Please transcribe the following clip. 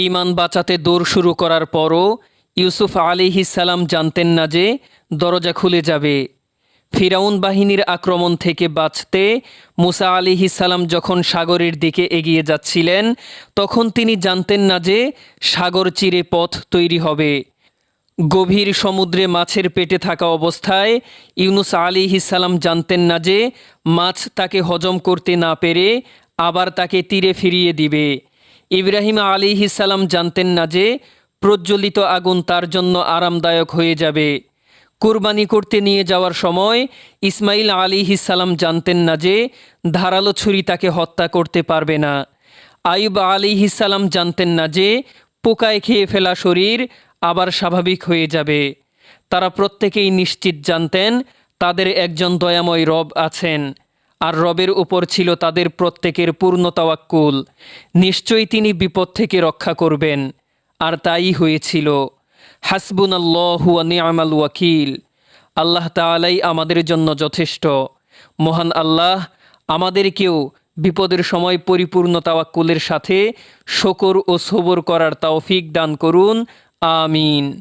ইমান বাঁচাতে দৌড় শুরু করার পরও ইউসুফ সালাম জানতেন না যে দরজা খুলে যাবে। ফিরাউন বাহিনীর আক্রমণ থেকে বাঁচতে মুসা সালাম যখন সাগরের দিকে এগিয়ে যাচ্ছিলেন, তখন তিনি জানতেন না যে সাগর চিরে পথ তৈরি হবে। গভীর সমুদ্রে মাছের পেটে থাকা অবস্থায় ইউনুস আলী সালাম জানতেন না যে মাছ তাকে হজম করতে না পেরে আবার তাকে তীরে ফিরিয়ে দিবে। ইব্রাহিম আলী সালাম জানতেন না যে প্রজ্বলিত আগুন তার জন্য আরামদায়ক হয়ে যাবে। কুরবানি করতে নিয়ে যাওয়ার সময় ইসমাইল আলী সালাম জানতেন না যে ধারালো ছুরি তাকে হত্যা করতে পারবে না। আইব আলী সালাম জানতেন না যে পোকায় খেয়ে ফেলা শরীর আবার স্বাভাবিক হয়ে যাবে। তারা প্রত্যেকেই নিশ্চিত জানতেন তাদের একজন দয়াময় রব আছেন। আর রবের উপর ছিল তাদের প্রত্যেকের পূর্ণ তাওয়াক্কুল। নিশ্চয়ই তিনি বিপদ থেকে রক্ষা করবেন। আর তাই হয়েছিল। হাসবুন নিয়ামাল ওয়াকিল। আল্লাহ তালাই আমাদের জন্য যথেষ্ট। মহান আল্লাহ, আমাদেরকেও বিপদের সময় পরিপূর্ণ তাওয়াক্কুলের সাথে শকর ও সবর করার তৌফিক দান করুন। আমিন।